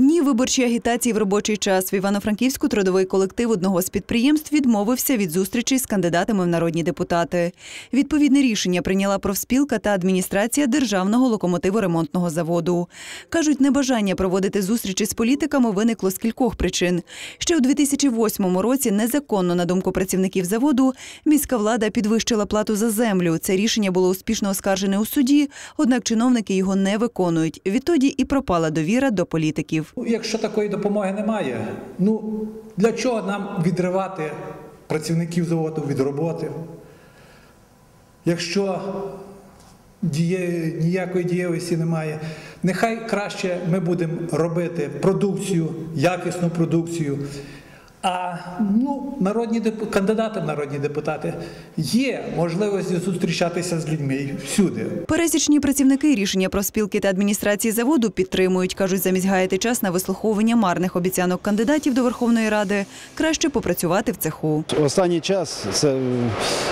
Дні виборчої агітації в робочий час в Івано-Франківську трудовий колектив одного з підприємств відмовився від зустрічей з кандидатами в народні депутати. Відповідне рішення прийняла профспілка та адміністрація державного локомотиворемонтного заводу. Кажуть, небажання проводити зустрічі з політиками виникло з кількох причин. Ще у 2008 році незаконно, на думку працівників заводу, міська влада підвищила плату за землю. Це рішення було успішно оскаржене у суді, однак чиновники його не виконують. Відтоді і пропала довіра до політиків. Ну, Якщо такої допомоги немає, ну для чого нам відривати працівників заводу від роботи? Якщо діє, ніякої дієвості немає, нехай краще ми будемо робити продукцію, якісну продукцію. А ну, народні деп... кандидати в народні депутати є можливості зустрічатися з людьми всюди. Пересічні працівники рішення профспілки та адміністрації заводу підтримують. Кажуть, замість гаяти час на вислуховування марних обіцянок кандидатів до Верховної Ради, краще попрацювати в цеху. Останній час це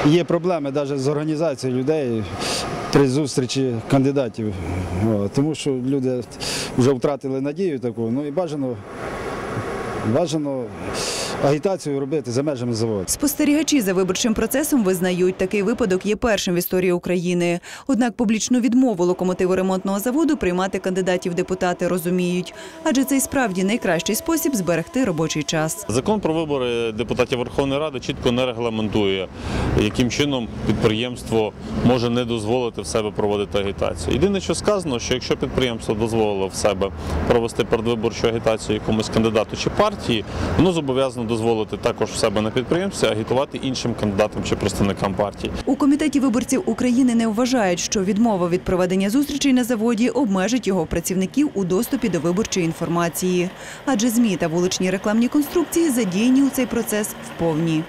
є проблеми навіть з організацією людей при зустрічі кандидатів. Тому що люди вже втратили надію таку. Ну і бажано, бажано агітацію робити за межами заводу. Спостерігачі за виборчим процесом визнають, такий випадок є першим в історії України. Однак публічну відмову локомотиворемонтного заводу приймати кандидатів депутати розуміють, адже це й справді найкращий спосіб зберегти робочий час. Закон про вибори депутатів Верховної Ради чітко не регламентує, яким чином підприємство може не дозволити в себе проводити агітацію. Єдине, що сказано, що якщо підприємство дозволило в себе провести передвиборчу агітацію якомусь кандидату чи партії, воно зобов'язано дозволити також в себе на підприємстві агітувати іншим кандидатам чи представникам партії. У комітеті виборців України не вважають, що відмова від проведення зустрічей на заводі обмежить його працівників у доступі до виборчої інформації, адже змі та вуличні рекламні конструкції задіяні у цей процес вповні.